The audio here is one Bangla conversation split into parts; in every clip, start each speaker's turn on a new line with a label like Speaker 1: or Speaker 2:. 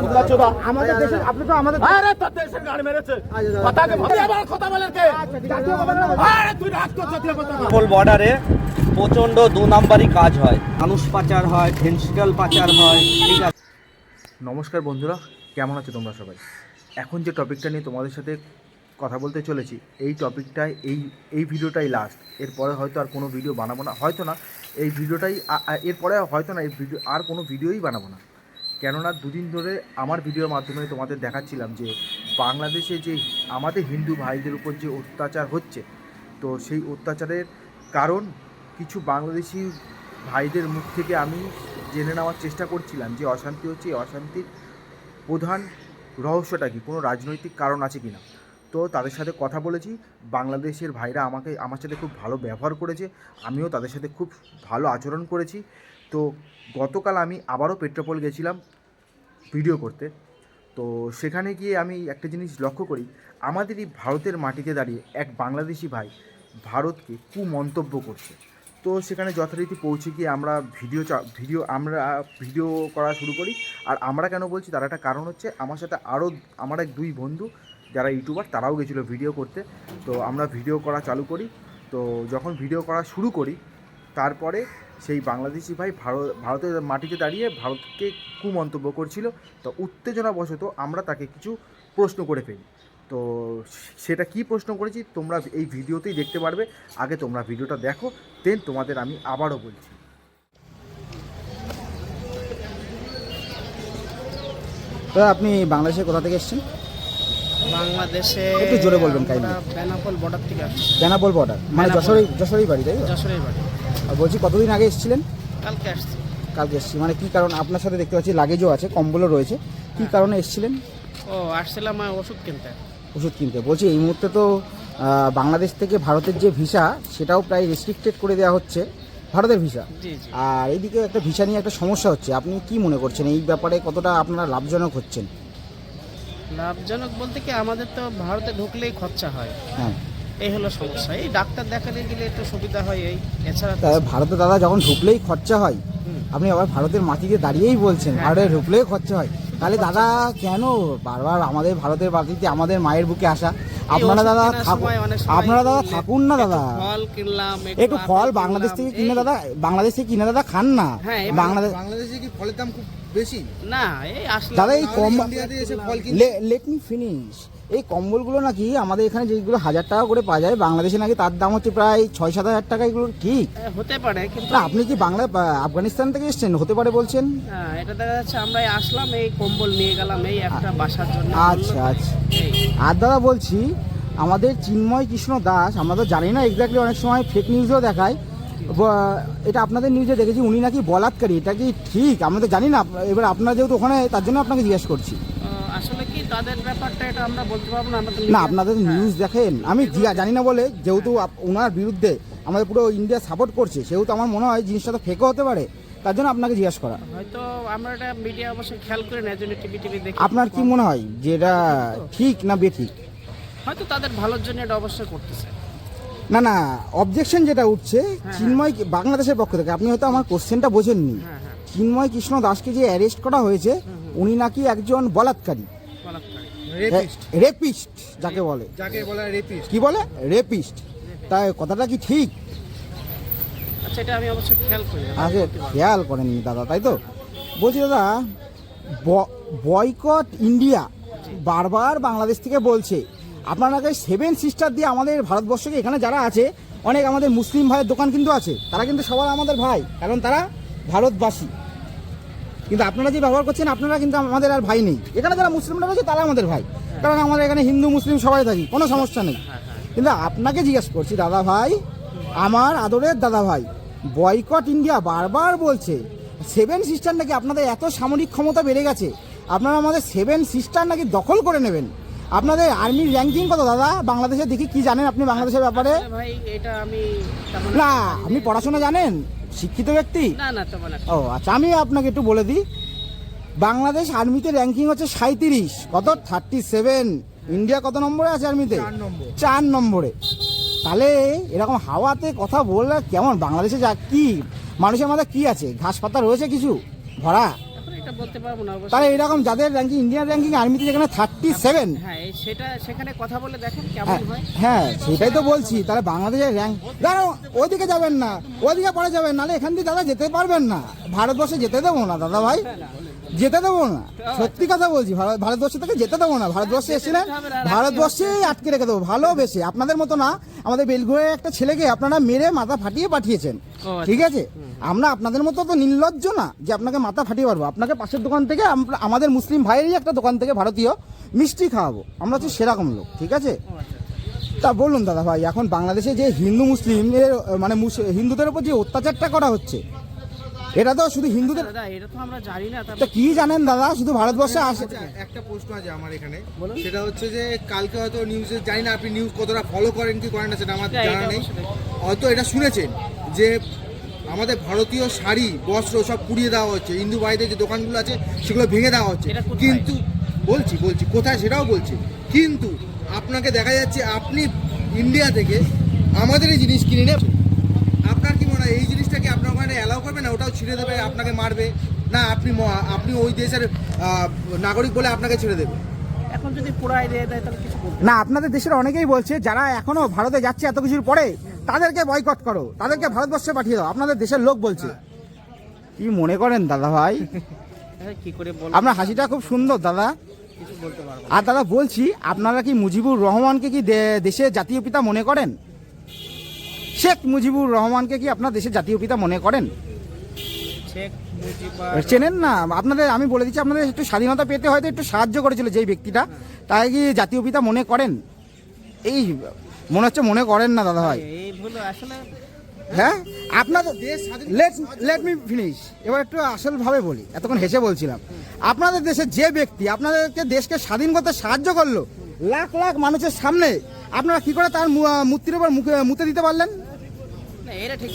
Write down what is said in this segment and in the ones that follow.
Speaker 1: খুদলা চোদা
Speaker 2: আমাদের দেশের আপনি তো আমাদের
Speaker 1: আরে তোর দেশের গাড়ি মেরেছে। কথাকে ভাবি আবার কথা বলেন কে? আরে তুই রাখ তোর জাতীয় পতাকা।
Speaker 3: বর্ডারে প্রচণ্ড দু নাম্বারই কাজ হয়। মানুষ পাচার হয় ভেন্সিকাল পাচার হয় ঠিক আছে।
Speaker 4: নমস্কার বন্ধুরা কেমন আছো তোমরা সবাই? এখন যে টপিকটা নিয়ে তোমাদের সাথে কথা বলতে চলেছি এই টপিকটাই এই এই ভিডিওটাই লাস্ট এরপরে হয়তো আর কোনো ভিডিও বানাবো না হয়তো না এই ভিডিওটাই এরপরে হয়তো না এই ভিডিও আর কোনো ভিডিওই বানাবো না। কেননা দুদিন ধরে আমার ভিডিওর মাধ্যমে তোমাদের দেখাচ্ছিলাম যে বাংলাদেশে যে আমাদের হিন্দু ভাইদের উপর যে অত্যাচার হচ্ছে, তো সেই অত্যাচারের কারণ কিছু বাংলাদেশি ভাইদের মুখ থেকে আমি জেনে নেওয়ার চেষ্টা করছিলাম যে অশান্তি হচ্ছে, এই অশান্তির প্রধান রহস্যটা কি, কোনো রাজনৈতিক কারণ আছে কি না তো তাদের সাথে কথা বলেছি, বাংলাদেশের ভাইরা আমাকে, আমার সাথে খুব ভালো ব্যবহার করেছে, আমিও তাদের সাথে খুব ভালো আচরণ করেছি। তো গতকাল আমি আবারও পেট্রোপল গেছিলাম ভিডিও করতে। তো সেখানে গিয়ে আমি একটা জিনিস লক্ষ্য করি আমাদের এই ভারতের মাটিতে দাঁড়িয়ে এক বাংলাদেশি ভাই ভারতকে কুমন্তব্য করছে। তো সেখানে যথারীতি পৌঁছে গিয়ে আমরা ভিডিও ভিডিও, আমরা ভিডিও করা শুরু করি। আর আমরা কেন বলছি তার একটা কারণ হচ্ছে আমার সাথে আরও আমার এক দুই বন্ধু যারা ইউটিউবার তারাও গেছিল ভিডিও করতে। তো আমরা ভিডিও করা চালু করি। তো যখন ভিডিও করা শুরু করি তারপরে সেই বাংলাদেশি ভাই ভারত ভারতের মাটিতে দাঁড়িয়ে ভারতকে কুমন্তব্য করছিল। তো উত্তেজনাবশত আমরা তাকে কিছু প্রশ্ন করে ফেলি। তো সেটা কি প্রশ্ন করেছি তোমরা এই ভিডিওতেই দেখতে পারবে। আগে তোমরা ভিডিওটা দেখো দেন তোমাদের আমি আবারও বলছি।
Speaker 2: তো আপনি বাংলাদেশে কোথা থেকে এসেছেন?
Speaker 5: বাংলাদেশে
Speaker 2: একটু জোরে বলবেন।
Speaker 5: আমরা বেনাপোল বর্ডার থেকে আসছি।
Speaker 2: বেনাপোল বর্ডার মানে। যশোরই যশোরই বাড়ি তাই তো?
Speaker 5: যশোরের বাড়ি।
Speaker 2: আর বলছি কতদিন আগে এসেছিলেন?
Speaker 5: কালকে আসছি।
Speaker 2: কালকে এসেছি। মানে কি কারণ আপনার সাথে দেখতে পাচ্ছি লাগেজও আছে কম্বলও রয়েছে। কি কারণে এসেছিলেন?
Speaker 5: ও আসছিলাম ওষুধ কিনতে।
Speaker 2: ওষুধ কিনতে। বলছি এই মুহূর্তে তো বাংলাদেশ থেকে ভারতের যে ভিসা সেটাও প্রায় রেস্ট্রিক্টেড করে দেওয়া হচ্ছে ভারতের ভিসা। আর এইদিকে একটা ভিসা নিয়ে একটা সমস্যা হচ্ছে। আপনি কি মনে করছেন? এই ব্যাপারে কতটা আপনারা লাভজনক হচ্ছেন?
Speaker 5: লাভজনক বলতে কি আমাদের তো ভারতে ঢুকলেই খরচা হয়।
Speaker 2: হ্যাঁ।
Speaker 5: এই হলো সমস্যা। এই ডাক্তার দেখাতে গেলে একটু সুবিধা হয় এই। এছাড়া
Speaker 2: ভারতে দাদা যখন ঢুকলেই খরচা হয় আপনি আবার ভারতের মাটিতে দাঁড়িয়েই বলছেন
Speaker 5: হ্যাঁ।
Speaker 2: ভারতে ঢুকলেই খরচা হয়। তাহলে দাদা কেন বারবার আমাদের ভারতের মাটিতে আমাদের মায়ের বুকে আসা? আপনারা দাদা আপনারা দাদা থাকুন না দাদা।
Speaker 5: ফল কিনলাম
Speaker 2: একটু ফল বাংলাদেশ থেকে কিনে দাদা বাংলাদেশ থেকে কিনে দাদা খান না।
Speaker 5: হ্যাঁ,
Speaker 2: বাংলাদেশ
Speaker 6: বাংলাদেশে কি ফলের দাম খুব বেশি?
Speaker 5: না এই আসলাম।
Speaker 2: দাদা এই কম লেট মি ফিনিশ এই কম্বলগুলো নাকি আমাদের এখানে যেগুলো হাজার টাকা করে পাওয়া যায় বাংলাদেশে নাকি তার দাম হচ্ছে প্রায় ছয় সাত হাজার টাকা এগুলো ঠিক
Speaker 5: হতে পারে কিন্তু
Speaker 2: আপনি কি বাংলা আফগানিস্তান থেকে এসেছেন? হতে পারে বলছেন।
Speaker 5: হ্যাঁ, এটা দেখা যাচ্ছে আমরা আসলাম এই কম্বল নিয়ে গেলাম এই একটা বাসার জন্য।
Speaker 2: আচ্ছা আচ্ছা। আর দাদা বলছি আমাদের চিন্ময় কৃষ্ণ দাস আমরা তো জানি না এক্স্যাক্টলি অনেক সময় ফেক নিউজও দেখায় এটা আপনাদের নিউজে দেখেছি উনি নাকি বলাৎকারী এটা কি ঠিক? আমরা তো জানি না এবার আপনারা যেহেতু ওখানে তার জন্য আপনাকে জিজ্ঞেস করছি।
Speaker 5: আসলে কি তাদের ব্যাপারটা এটা আমরা বলতে পারব না
Speaker 2: না আপনাদের
Speaker 5: হ্যাঁ।
Speaker 2: নিউজ দেখেন আমি জানি না বলে যেহেতু ওনার বিরুদ্ধে আমাদের পুরো ইন্ডিয়া সাপোর্ট করছে সেহেতু আমার মনে হয় জিনিসটা তো ফেকও হতে পারে তার জন্য আপনাকে জিজ্ঞেস করা।
Speaker 5: হয়তো আমরা এটা মিডিয়া অবশ্যই খেয়াল করি না জন্য টিভি টিভি দেখি
Speaker 2: আপনার কি মনে হয় যে এটা ঠিক না বেঠিক?
Speaker 5: হয়তো তাদের ভালোর জন্য এটা অবশ্যই করতেছে।
Speaker 2: না না অবজেকশন যেটা উঠছে চিন্ময় বাংলাদেশের পক্ষ থেকে আপনি হয়তো আমার কোশ্চেনটা বোঝেননি।
Speaker 5: হ্যাঁ হ্যাঁ।
Speaker 2: চিন্ময় কৃষ্ণ দাসকে যে অ্যারেস্ট করা হয়েছে উনি নাকি একজন বলাৎকারী।
Speaker 6: রেপিস্ট
Speaker 2: যাকে বলে।
Speaker 6: যাকে বলে রেপিস্ট
Speaker 2: কি বলে? রেপিস্ট তাই কথাটা কি ঠিক?
Speaker 5: আচ্ছা এটা আমি অবশ্যই খেয়াল করি।
Speaker 2: আগে খেয়াল করেননি দাদা তাই তো? বলছি দাদা বয়কট ইন্ডিয়া বারবার বাংলাদেশ থেকে বলছে আপনারাকে সেভেন সিস্টার দিয়ে আমাদের ভারতবর্ষকে এখানে যারা আছে অনেক আমাদের মুসলিম ভাইয়ের দোকান কিন্তু আছে তারা কিন্তু সবার আমাদের ভাই কারণ তারা ভারতবাসী। কিন্তু আপনারা যে ব্যবহার করছেন আপনারা কিন্তু আমাদের আর ভাই নেই। এখানে যারা মুসলিমরা রয়েছে তারা আমাদের ভাই। কারণ আমাদের এখানে হিন্দু মুসলিম সবাই থাকি কোনো সমস্যা নেই। কিন্তু আপনাকে জিজ্ঞেস করছি দাদা ভাই আমার আদরের দাদা ভাই বয়কট ইন্ডিয়া বারবার বলছে সেভেন সিস্টার নাকি আপনাদের এত সামরিক ক্ষমতা বেড়ে গেছে আপনারা আমাদের সেভেন সিস্টার নাকি দখল করে নেবেন? আপনাদের আর্মির র্যাঙ্কিং কত দাদা? বাংলাদেশে দেখি কি জানেন আপনি বাংলাদেশের ব্যাপারে?
Speaker 5: ভাই এটা আমি
Speaker 2: না আপনি পড়াশোনা জানেন? শিক্ষিত ব্যক্তি?
Speaker 5: না না তেমন।
Speaker 2: ও আচ্ছা আমি আপনাকে একটু বলে দিই। বাংলাদেশ আর্মিতে র্যাঙ্কিং হচ্ছে সাঁত্রিশ কত? থার্টি সেভেন ইন্ডিয়া কত নম্বরে আছে আর্মিতে?
Speaker 6: চার নম্বর।
Speaker 2: তাহলে এরকম হাওয়াতে কথা বললে কেমন? বাংলাদেশে যা কি? মানুষের মাথায় কি আছে? ঘাস পাতা রয়েছে কিছু? ভরা?
Speaker 5: বলতে পারব না।
Speaker 2: তাহলে এরকম যাদের র্যাঙ্কিং ইন্ডিয়ান র্যাঙ্কিং আর্মিতে যেখানে থার্টি সেভেন
Speaker 5: হ্যাঁ সেটা সেখানে কথা বলে দেখেন কেমন হয়।
Speaker 2: হ্যাঁ সেটাই তো বলছি। তাহলে বাংলাদেশের র্যাঙ্ক দাঁড়াও ওইদিকে যাবেন না ওইদিকে পরে যাবেন নাহলে এখান দিয়ে দাদা যেতে পারবেন না। ভারতবর্ষে যেতে দেবো না দাদা ভাই। যেতে দেবো না। সত্যি কথা বলছি ভারত- ভারতবর্ষ থেকে যেতে দেবো না। ভারতবর্ষে এসেছিলেন ভারতবর্ষেই আটকে রেখে দেবো ভালোবেসে। আপনাদের মতো না আমাদের বেলগুড়ের একটা ছেলেকে আপনারা মেরে মাথা ফাটিয়ে পাঠিয়েছেন।
Speaker 5: আচ্ছা।
Speaker 2: ঠিক আছে? আমরা আপনাদের মতো তো নির্লজ্জ না যে আপনাকে মাথা ফাটিয়ে পারব আপনাকে পাশের দোকান থেকে আমরা- আমাদের মুসলিম ভাইয়েরই একটা দোকান থেকে ভারতীয় মিষ্টি খাওয়াবো। আমরা হচ্ছে সেরকম লোক ঠিক আছে? তা বলুন দাদা ভাই এখন বাংলাদেশে যে হিন্দু মুসলিমের মানে হিন্দুদের উপর যে অত্যাচারটা করা হচ্ছে এটা তো শুধু হিন্দুদের
Speaker 5: দাদা এটা তো আমরা জানি না
Speaker 2: তা কি জানেন দাদা? শুধু ভারতবর্ষে আসে
Speaker 6: আচ্ছা, একটা প্রশ্ন আছে আমার এখানে। সেটা হচ্ছে যে কালকে হয়তো নিউজে জানি না আপনি নিউজ কতটা ফলো করেন কি করেন না সেটা আমার জানা নেই। হয়তো এটা শুনেছেন যে আমাদের ভারতীয় শাড়ি বস্ত্র সব পুড়িয়ে দেওয়া হচ্ছে। হিন্দু ভাইদের যে দোকানগুলো আছে সেগুলো ভেঙে দেওয়া হচ্ছে। কিন্তু বলছি বলছি কোথায় সেটাও বলছি। কিন্তু আপনাকে দেখা যাচ্ছে আপনি ইন্ডিয়া থেকে আমাদের এই জিনিস কিনে নেবেন আপনার কি মনে হয় এই জিনিসটাকে আপনার ওখানে অ্যালাউ করবে না? ওটাও ছিঁড়ে দেবে আপনাকে মারবে? না আপনি আপনি ওই দেশের নাগরিক বলে আপনাকে ছেড়ে দেবে?
Speaker 5: এখন যদি পোড়াই দিয়ে দেয় তাহলে কিছু
Speaker 2: না আপনাদের দেশের অনেকেই বলছে যারা এখনও ভারতে যাচ্ছে এত কিছুর পরে তাদেরকে বয়কট করো তাদেরকে ভারতবর্ষে পাঠিয়ে দাও আপনাদের দেশের লোক বলছে। কি মনে করেন দাদা ভাই?
Speaker 5: হ্যাঁ, কি করে
Speaker 2: আপনার হাসিটা খুব সুন্দর দাদা। আর দাদা বলছি আপনারা কি মুজিবুর রহমানকে কি দেশের জাতীয় পিতা মনে করেন? শেখ মুজিবুর রহমানকে কি আপনার দেশের জাতীয় পিতা মনে করেন? চেনেন না আপনাদের আমি বলে দিচ্ছি আপনাদের একটু স্বাধীনতা পেতে হয়তো একটু সাহায্য করেছিল যেই ব্যক্তিটা তাই কি জাতীয় পিতা মনে করেন? এই মনে হচ্ছে মনে করেন না দাদা ভাই হ্যাঁ? আপনাদের
Speaker 6: দেশ
Speaker 2: লেট লেট মি ফিনিশ এবার একটু আসলভাবে বলি এতক্ষণ হেসে বলছিলাম। আপনাদের দেশে যে ব্যক্তি আপনাদেরকে দেশকে স্বাধীন করতে সাহায্য করল লাখ লাখ মানুষের সামনে আপনারা কি করে তার মূর্তির উপর মুখে মুতে দিতে পারলেন?
Speaker 5: এটা ঠিক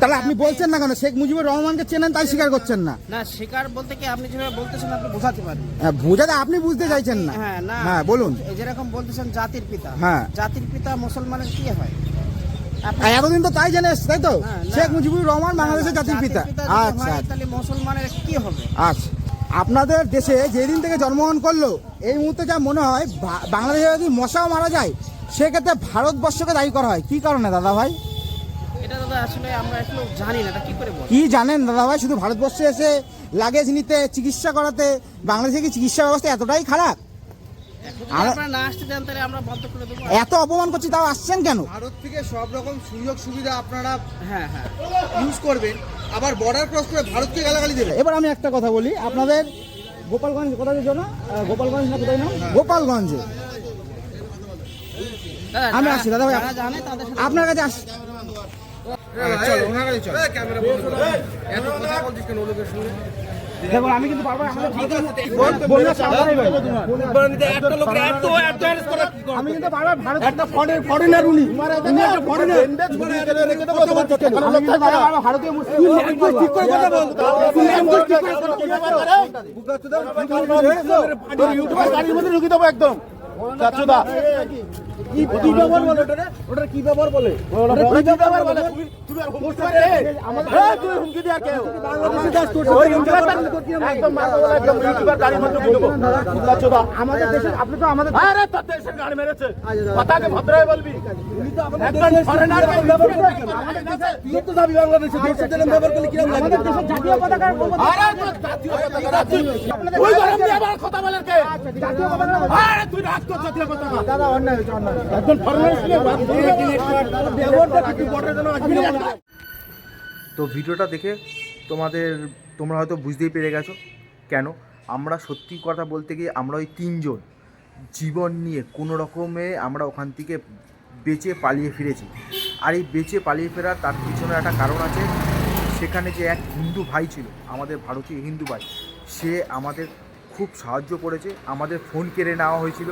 Speaker 2: তাহলে আপনি বলছেন না কেন? শেখ মুজিবুর রহমানকে চেনেন তাই স্বীকার করছেন না?
Speaker 5: না শিকার বলতে কি আপনি যেভাবে বলতেছেন আপনি বোঝাতে পারেন।
Speaker 2: হ্যাঁ, বোঝাতে আপনি বুঝতে চাইছেন না।
Speaker 5: হ্যাঁ না।
Speaker 2: হ্যাঁ বলুন।
Speaker 5: এই যেরকম বলতেছেন জাতির পিতা।
Speaker 2: হ্যাঁ।
Speaker 5: জাতির পিতা মুসলমানের কি হয়?
Speaker 2: এতদিন তো তাই জেনে এসছে তাই তো?
Speaker 5: হ্যাঁ,
Speaker 2: শেখ মুজিবুর রহমান বাংলাদেশের জাতির পিতা। আচ্ছা।
Speaker 5: তাহলে মুসলমানের কি হবে?
Speaker 2: আচ্ছা। আপনাদের দেশে যেদিন থেকে জন্মগ্রহণ করল এই মুহূর্তে যা মনে হয় বাংলাদেশে যদি মশাও মারা যায় সেক্ষেত্রে ভারতবর্ষকে দায়ী করা হয়। কি কারণে দাদা ভাই?
Speaker 5: এটা দাদা আসলে আমরা এখনও জানি না এটা কি করে বল?
Speaker 2: কি জানেন দাদা ভাই শুধু ভারতবর্ষে এসে লাগেজ নিতে চিকিৎসা করাতে বাংলাদেশে কি চিকিৎসা ব্যবস্থা এতটাই খারাপ?
Speaker 5: আপনারা না
Speaker 2: এত অপমান করছি তাও আসছেন কেন?
Speaker 6: ভারত থেকে সব রকম সুযোগ সুবিধা আপনারা
Speaker 5: হ্যাঁ হ্যাঁ।
Speaker 6: ইউজ করবেন। আবার বর্ডার ক্রস করে ভারতকে গালাগালি দেবে
Speaker 2: এবার আমি একটা কথা বলি আপনাদের গোপালগঞ্জ কোথায় যেন? গোপালগঞ্জ না কোথায় না গোপালগঞ্জে।
Speaker 5: দাদা,
Speaker 2: আমি আসছি, দাদা ভাই।
Speaker 5: যারা জানে তাদের সাথে
Speaker 2: আপনার কাছে আস
Speaker 6: চলো ওনার কাছে চলো
Speaker 2: দেখুন আমি কিন্তু বারবার আমাদের। আমি কিন্তু বারবার ভারত একটা ফরেনার উনি উনি একটা ফরেনার ভারতীয় মুসলিম ঠিক করে কথা বল
Speaker 1: ইউটিউবার গাড়ির মধ্যে ঢুকে দেবো একদম চাচুদা কি ব্যবহার বলে? ওটা ওটা কি ব্যবহার বলে? ওটা কি ব্যবহার বলে? তুমি তুমি আর হুমকি দিতে হ্যাঁ তুমি হুমকি দিয়া কেউ। ওই একদম মারবো বলে একদম ইউটিউবার গাড়ির মধ্যে ঢুকে দেবো চাচুদা
Speaker 2: আমাদের দেশে আপনি তো আমাদের
Speaker 1: আরে তোর দেশের গাড়ি মেরেছে। কথাকে ভদ্রই বলবি। একদম ফরেনার আমাদের দেশে তুই তো যাবি বাংলাদেশে। দেশের জন্য ব্যবহার করলে কীরকম লাগে?
Speaker 2: আমাদের দেশের জাতীয় পতাকার
Speaker 1: আরে তোর জাতীয় পতাকা তুই তুই গরম দিয়ে আবার কথা বলেন কে?
Speaker 2: জাতীয় পতাকা
Speaker 1: আরে তুই রাখ তোর জাতীয় পতাকা।
Speaker 2: দাদা অন্যায় হয়েছে অন্যায়
Speaker 4: তো ভিডিওটা দেখে তোমাদের, তোমরা হয়তো বুঝতেই পেরে গেছো কেন? আমরা সত্যি কথা বলতে গিয়ে আমরা ওই তিনজন জীবন নিয়ে কোনো রকমে আমরা ওখান থেকে বেঁচে পালিয়ে ফিরেছি। আর এই বেঁচে পালিয়ে ফেরার তার পিছনে একটা কারণ আছে। সেখানে যে এক হিন্দু ভাই ছিল, আমাদের ভারতীয় হিন্দু ভাই, সে আমাদের খুব সাহায্য করেছে। আমাদের ফোন কেড়ে নেওয়া হয়েছিল।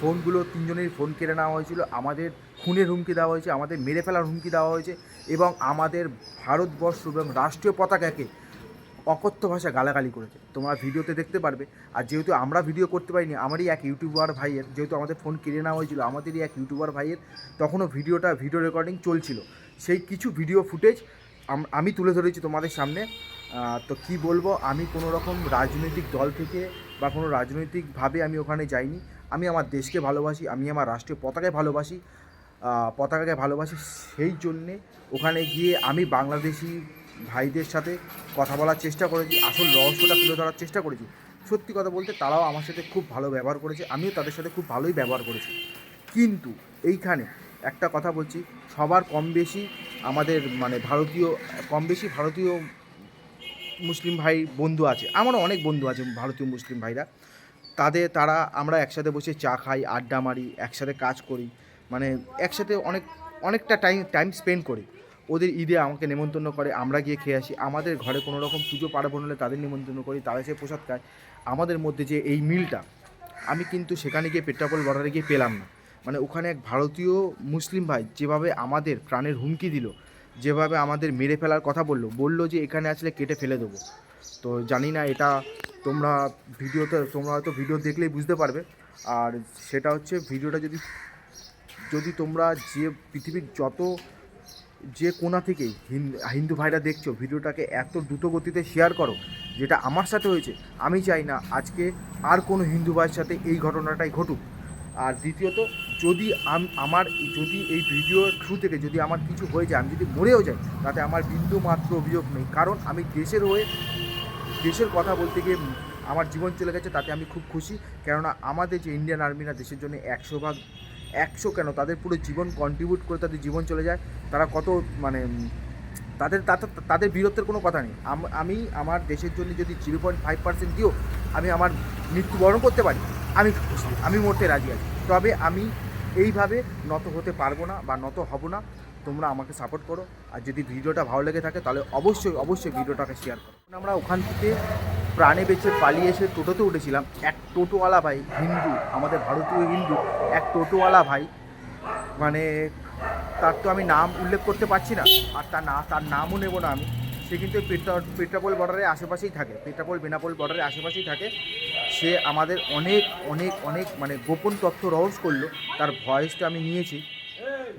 Speaker 4: ফোনগুলো তিনজনের ফোন কেড়ে নেওয়া হয়েছিল। আমাদের খুনের হুমকি দেওয়া হয়েছে, আমাদের মেরে ফেলার হুমকি দেওয়া হয়েছে এবং আমাদের ভারতবর্ষ এবং রাষ্ট্রীয় পতাকাকে অকথ্য ভাষা গালাগালি করেছে। তোমরা ভিডিওতে দেখতে পারবে। আর যেহেতু আমরা ভিডিও করতে পারিনি, আমারই এক ইউটিউবার ভাইয়ের, যেহেতু আমাদের ফোন কেড়ে নেওয়া হয়েছিল, আমাদেরই এক ইউটিউবার ভাইয়ের, তখনও ভিডিওটা, ভিডিও রেকর্ডিং চলছিল। সেই কিছু ভিডিও ফুটেজ আমি তুলে ধরেছি তোমাদের সামনে। তো কি বলব, আমি কোনো রকম রাজনৈতিক দল থেকে বা কোনো রাজনৈতিকভাবে আমি ওখানে যাইনি। আমি আমার দেশকে ভালোবাসি, আমি আমার রাষ্ট্রীয় পতাকায় ভালোবাসি পতাকাকে ভালোবাসি সেই জন্যে ওখানে গিয়ে আমি বাংলাদেশি ভাইদের সাথে কথা বলার চেষ্টা করেছি, আসল রহস্যটা তুলে ধরার চেষ্টা করেছি। সত্যি কথা বলতে তারাও আমার সাথে খুব ভালো ব্যবহার করেছে, আমিও তাদের সাথে খুব ভালোই ব্যবহার করেছি। কিন্তু এইখানে একটা কথা বলছি, সবার কম বেশি আমাদের মানে ভারতীয় কম বেশি ভারতীয় মুসলিম ভাই বন্ধু আছে, আমারও অনেক বন্ধু আছে ভারতীয় মুসলিম ভাইরা। তাদের, তারা, আমরা একসাথে বসে চা খাই, আড্ডা মারি, একসাথে কাজ করি। মানে একসাথে অনেক, অনেকটা টাইম টাইম স্পেন্ড করি। ওদের ঈদে আমাকে নেমন্তন্ন করে, আমরা গিয়ে খেয়ে আসি। আমাদের ঘরে কোনো রকম পুজো পার্বণ হলে তাদের নিমন্ত্রণ করি, তারা সে প্রসাদ খায়। আমাদের মধ্যে যে এই মিলটা, আমি কিন্তু সেখানে গিয়ে পেট্রাপোল বর্ডারে গিয়ে পেলাম না। মানে ওখানে এক ভারতীয় মুসলিম ভাই যেভাবে আমাদের প্রাণের হুমকি দিল, যেভাবে আমাদের মেরে ফেলার কথা বলল বলল যে এখানে আসলে কেটে ফেলে দেবো। তো জানি না, এটা তোমরা ভিডিওতে, তোমরা হয়তো ভিডিও দেখলেই বুঝতে পারবে। আর সেটা হচ্ছে, ভিডিওটা যদি যদি তোমরা যে পৃথিবীর যত যে কোনা হিন- হিন্দু ভাইরা দেখছ, ভিডিওটাকে এত দ্রুত গতিতে শেয়ার করো, যেটা আমার সাথে হয়েছে, আমি চাই না আজকে আর কোনো হিন্দু ভাইয়ের সাথে এই ঘটনাটাই ঘটুক। আর দ্বিতীয়ত, যদি আম- আমার, যদি এই ভিডিওর থ্রু থেকে যদি আমার কিছু হয়ে যায়, আমি যদি মরেও যাই, তাতে আমার বিন্দু মাত্র অভিযোগ নেই। কারণ আমি দেশের হয়ে দেশের কথা বলতে গিয়ে আমার জীবন চলে গেছে, তাতে আমি খুব খুশি। কেননা আমাদের যে ইন্ডিয়ান আর্মিরা দেশের জন্য একশো ভাগ, একশো কেন? তাদের পুরো জীবন কন্ট্রিবিউট করে তাদের জীবন চলে যায়। তারা কত মানে তাদের তাদের বীরত্বের কোনো কথা নেই। আমি আমার দেশের জন্য যদি জিরো পয়েন্ট ফাইভ পার্সেন্ট দিও, আমি আমার মৃত্যুবরণ করতে পারি। আমি আমি মরতে রাজি আছি। তবে আমি এইভাবে নত হতে পারব না বা নত হব না। তোমরা আমাকে সাপোর্ট করো। আর যদি ভিডিওটা ভালো লেগে থাকে, তাহলে অবশ্যই অবশ্যই ভিডিওটাকে শেয়ার করো। আমরা ওখান থেকে প্রাণে বেঁচে পালিয়ে এসে টোটোতে উঠেছিলাম। এক টোটোওয়ালা ভাই, হিন্দু, আমাদের ভারতীয় হিন্দু, এক টোটোওয়ালা ভাই। মানে তার তো আমি নাম উল্লেখ করতে পারছি না, আর তার না, তার নামও নেব না আমি। সে কিন্তু পেট্রা, পেট্রাপোল বর্ডারের আশেপাশেই থাকে। পেট্রাপোল, বেনাপোল বর্ডারের আশেপাশেই থাকে। সে আমাদের অনেক অনেক অনেক মানে গোপন তথ্য রহস্য করল। তার ভয়েসটা আমি নিয়েছি।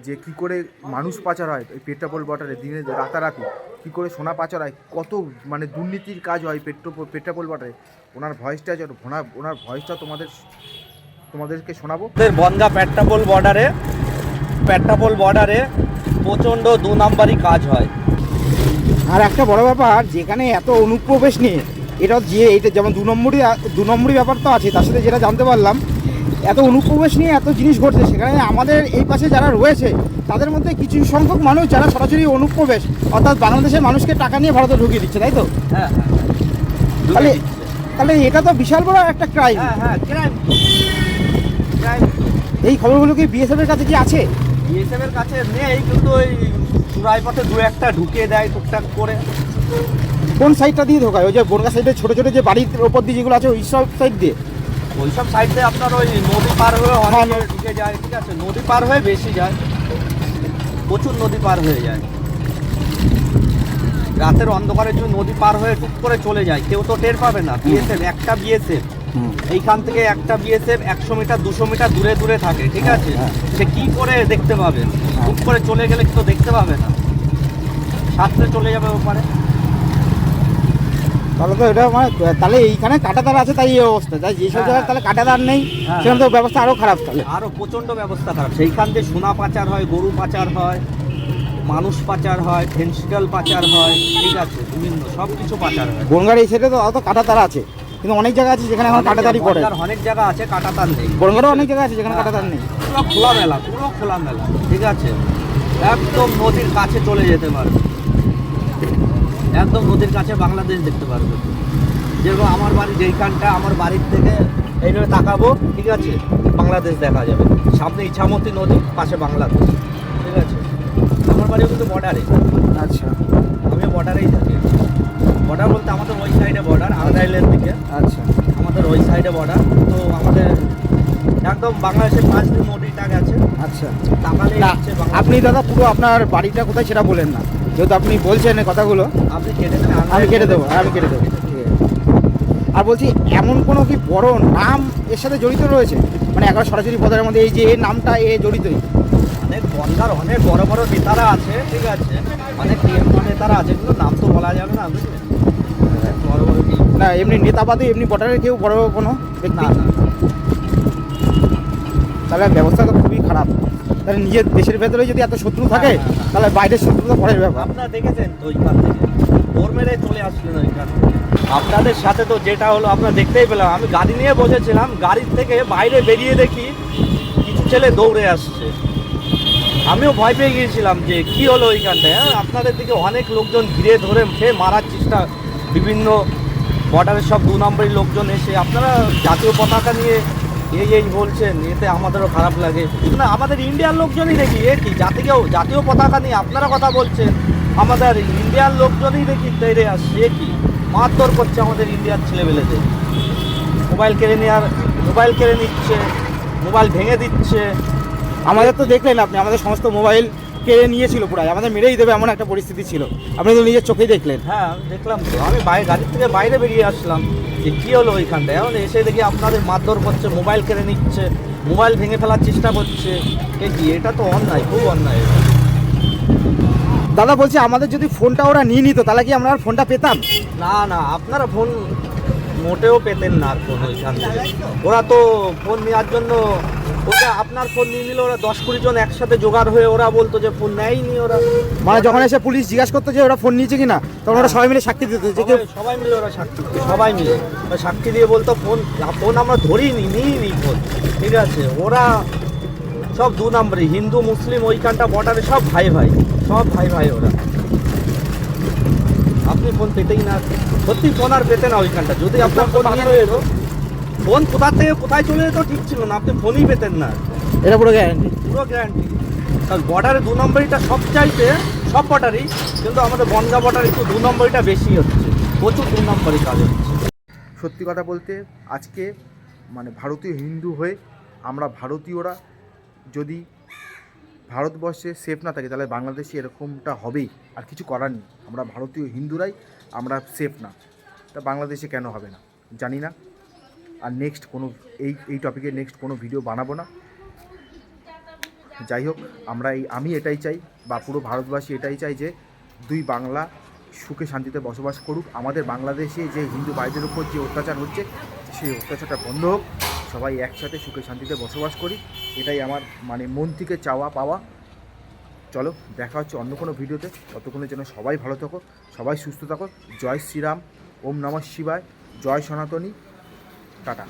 Speaker 4: যে কি করে মানুষ পাচার হয় এই পেট্রাপোল বর্ডারে দিনে রাতারাতি কী করে সোনা পাচার হয় কত মানে দুর্নীতির কাজ হয় পেট্রো পেট্রাপোল বর্ডারে ওনার ভয়েসটা যে ওনার ওনার ভয়েসটা তোমাদের তোমাদেরকে শোনাবো।
Speaker 3: বনগা পেট্রাপোল বর্ডারে পেট্রাপোল বর্ডারে প্রচণ্ড দু নাম্বারই কাজ হয়।
Speaker 2: আর একটা বড় ব্যাপার যেখানে এত অনুপ্রবেশ নিয়ে এটা যে এটা যেমন দু নম্বরই দু নম্বরই ব্যাপার তো আছে তার সাথে যেটা জানতে পারলাম এত অনুপ্রবেশ নিয়ে এত জিনিস ঘটছে সেখানে আমাদের এই পাশে যারা রয়েছে তাদের মধ্যে কিছু সংখ্যক মানুষ যারা সরাসরি অনুপ্রবেশ অর্থাৎ বাংলাদেশের মানুষকে টাকা নিয়ে ভারতে ঢুকিয়ে দিচ্ছে তাই তো?
Speaker 3: হ্যাঁ হ্যাঁ
Speaker 2: তাহলে তাহলে এটা তো বিশাল বড় একটা ক্রাইম
Speaker 3: হ্যাঁ হ্যাঁ
Speaker 2: এই খবরগুলো কি বিএসএফ এর কাছে কি আছে?
Speaker 3: বিএসএফ এর কাছে নেই কিন্তু ওই চুরাই পথে দু একটা ঢুকিয়ে দেয় টুকটাক করে।
Speaker 2: কোন সাইডটা দিয়ে ঢোকায় ওই যে বনগা সাইডে ছোট ছোট যে বাড়ির ওপর দিয়ে যেগুলো আছে ওই সব সাইড দিয়ে?
Speaker 3: ওই সব সাইডে আপনার ওই নদী পার হয়ে
Speaker 2: হ্যাঁ,
Speaker 3: অনেকে ঢুকে যায় ঠিক আছে? নদী পার হয়ে বেশি যায়। প্রচুর নদী পার হয়ে যায়। রাতের অন্ধকারের জন্য নদী পার হয়ে টুক করে চলে যায়। কেউ তো টের পাবে না। বিএসএফ একটা বিএসএফ এইখান থেকে একটা বিএসএফ একশো মিটার দুশো মিটার দূরে দূরে থাকে ঠিক আছে?
Speaker 2: হ্যাঁ।
Speaker 3: সে কি করে দেখতে পাবে? টুক করে চলে গেলে তো দেখতে পাবে না? সাঁতরে চলে যাবে ওপারে।
Speaker 2: তাহলে তো এটা মানে তাহলে এইখানে কাটাতার আছে তাই এই অবস্থা। তাই যেসব
Speaker 3: হ্যাঁ।
Speaker 2: জায়গায় তাহলে কাটাতার নেই
Speaker 3: হ্যাঁ।
Speaker 2: সেখানে তো ব্যবস্থা আরও খারাপ তাহলে।
Speaker 3: আরও প্রচণ্ড ব্যবস্থা খারাপ। সেইখান দিয়ে সোনা পাচার হয় গরু পাচার হয় মানুষ পাচার হয় ফেন্সিডাল পাচার হয় ঠিক আছে বিভিন্ন সব কিছু পাচার হয়।
Speaker 2: এই সাইডে তো অত কাটাতার আছে কিন্তু অনেক জায়গা আছে যেখানে এখন কাটাতারি পড়ে।
Speaker 3: অনেক জায়গা আছে কাটাতার নেই।
Speaker 2: বনগাঁরও অনেক জায়গা আছে যেখানে কাটাতার নেই।
Speaker 3: পুরো খোলা মেলা পুরো খোলা মেলা ঠিক আছে। একদম নদীর কাছে চলে যেতে পারবে। একদম নদীর কাছে বাংলাদেশ দেখতে পারবে। যেরকম আমার বাড়ি যেইখানটা আমার বাড়ির থেকে এইভাবে তাকাবো ঠিক আছে? বাংলাদেশ দেখা যাবে। সামনে ইছামতি নদী পাশে বাংলাদেশ ঠিক আছে? আমার বাড়িও কিন্তু বর্ডারে
Speaker 2: আচ্ছা।
Speaker 3: আমিও বর্ডারেই থাকি। বর্ডার বলতে আমাদের ওই সাইডে বর্ডার আড়াইলের দিকে।
Speaker 2: আচ্ছা।
Speaker 3: আমাদের ওই সাইডে বর্ডার তো আমাদের একদম বাংলাদেশের পাঁচ দিন নদীটা গেছে
Speaker 2: আচ্ছা।
Speaker 3: বাংলাদেশ।
Speaker 2: আপনি দাদা পুরো আপনার বাড়িটা কোথায় সেটা বলেন না। যেহেতু আপনি বলছেন এই কথাগুলো
Speaker 3: আপনি কেটে
Speaker 2: আমি কেটে দেবো আমি কেটে দেবো। ঠিক আছে। আর বলছি এমন কোনো কি বড় নাম এর সাথে জড়িত রয়েছে? মানে একবার সরাসরি পদের মধ্যে এই যে এর নামটা এ জড়িতই।
Speaker 3: অনেক বনগার অনেক বড় বড় নেতারা আছে ঠিক আছে? অনেক নেতারা আছে কিন্তু নাম তো বলা যাবে না বড় বড়
Speaker 2: না এমনি নেতাবাদী এমনি বর্ডারের কেউ বড় কোনো
Speaker 3: না।
Speaker 2: তাহলে ব্যবস্থা তো খুবই খারাপ। তাহলে নিজের দেশের ভেতরে যদি এত শত্রু থাকে
Speaker 3: হ্যাঁ, হ্যাঁ, হ্যাঁ।
Speaker 2: তাহলে বাইরের শত্রু তো পরের ব্যাপার।
Speaker 3: আপনারা দেখেছেন তো ওইখান থেকে? ওর মেরে চলে আসলেন ওইখান থেকে। আপনাদের সাথে তো যেটা হলো আপনারা দেখতেই পেলাম। আমি গাড়ি নিয়ে বসেছিলাম গাড়ির থেকে বাইরে বেরিয়ে দেখি কিছু ছেলে দৌড়ে আসছে। আমিও ভয় পেয়ে গিয়েছিলাম যে কি হলো ওইখানটায় হ্যাঁ? আপনাদের দিকে অনেক লোকজন ঘিরে ধরে ফের মারার চেষ্টা বিভিন্ন বর্ডারের সব দু নম্বরের লোকজন এসে আপনারা জাতীয় পতাকা নিয়ে এই এই বলছেন, এতে আমাদেরও খারাপ লাগে। না, আমাদের ইন্ডিয়ার লোকজনই দেখি এ কি? জাতীয় জাতীয় পতাকা নিয়ে আপনারা কথা বলছেন, আমাদের ইন্ডিয়ার লোকজনই দেখি তেরে আসছে এ কি? মারধর করছে আমাদের ইন্ডিয়ার ছেলেবেলেদের মোবাইল কেড়ে নেওয়ার মোবাইল কেড়ে নিচ্ছে, মোবাইল ভেঙে দিচ্ছে।
Speaker 2: আমাদের তো দেখলেন আপনি, আমাদের সমস্ত মোবাইল কেড়ে নিয়েছিল পুরাই, আমাদের মেরেই দেবে এমন একটা পরিস্থিতি ছিল। আপনি তো নিজের চোখেই দেখলেন।
Speaker 3: হ্যাঁ দেখলাম তো। আমি বাইরে গাড়ির থেকে বাইরে বেরিয়ে আসলাম। যে কী হলো ওইখানটায়? এখন এসে দেখি আপনাদের মারধর করছে মোবাইল কেড়ে নিচ্ছে মোবাইল ভেঙে ফেলার চেষ্টা করছে। এ কি এটা তো অন্যায় খুব অন্যায়
Speaker 2: দাদা বলছি আমাদের যদি ফোনটা ওরা নিয়ে নিত তাহলে কি আমরা আর ফোনটা পেতাম?
Speaker 3: না না আপনারা ফোন মোটেও পেতেন না আর ফোন ওইখান থেকে। ওরা তো ফোন নেওয়ার জন্য ওটা আপনার ফোন নিয়ে নিলে ওরা দশ কুড়ি জন একসাথে জোগাড় হয়ে ওরা বলতো যে ফোন নেয়নি ওরা।
Speaker 2: মানে যখন এসে পুলিশ জিজ্ঞাসা করতো যে ওরা ফোন নিয়েছে কিনা তখন ওরা সবাই মিলে সাক্ষী দিত যে কেউ
Speaker 3: সবাই- মিলে ওরা সাক্ষী দিত, সবাই মিলে। ওরা সাক্ষী দিয়ে বলতো ফোন ফোন আমরা ধরিনি নিইনি ফোন। ঠিক আছে? ওরা সব দু নম্বরে হিন্দু মুসলিম ওইখানটা বর্ডারে সব ভাই ভাই সব ভাই ভাই ওরা। আপনি ফোন পেতেই না। সত্যি ফোন আর পেতে না ওইখানটা যদি আপনার ফোন নিয়ে ফোন কোথা থেকে কোথায় চলে যেত ঠিক ছিল না আপনি ফোনই পেতেন না।
Speaker 2: এটা পুরো গ্যারান্টি
Speaker 3: পুরো গ্যারান্টি কারণ বর্ডারে দু নম্বরইটা সব চাইতে সব বর্ডারই কিন্তু আমাদের বনগা বর্ডারে একটু দু নম্বরইটা বেশি হচ্ছে। প্রচুর দু নম্বরই কাজ হচ্ছে।
Speaker 4: সত্যি কথা বলতে আজকে মানে ভারতীয় হিন্দু হয়ে আমরা ভারতীয়রা যদি ভারতবর্ষে সেফ না থাকে তাহলে বাংলাদেশে এরকমটা হবেই। আর কিছু করার নেই। আমরা ভারতীয় হিন্দুরাই আমরা সেফ না। তা বাংলাদেশে কেন হবে না? জানি না। আর নেক্সট কোনো, এই এই টপিকে নেক্সট কোনো ভিডিও বানাবো না। যাই হোক, আমরা এই, আমি এটাই চাই বা পুরো ভারতবাসী এটাই চাই যে দুই বাংলা সুখে শান্তিতে বসবাস করুক। আমাদের বাংলাদেশে যে হিন্দু ভাইদের উপর যে অত্যাচার হচ্ছে, সেই অত্যাচারটা বন্ধ হোক। সবাই একসাথে সুখে শান্তিতে বসবাস করি। এটাই আমার মানে মন থেকে চাওয়া পাওয়া। চলো, দেখা হচ্ছে অন্য কোনো ভিডিওতে। ততক্ষণের জন্য সবাই ভালো থাকো, সবাই সুস্থ থাকো। জয় শ্রীরাম, ওম নমঃ শিবায়। জয় সনাতনী। 大大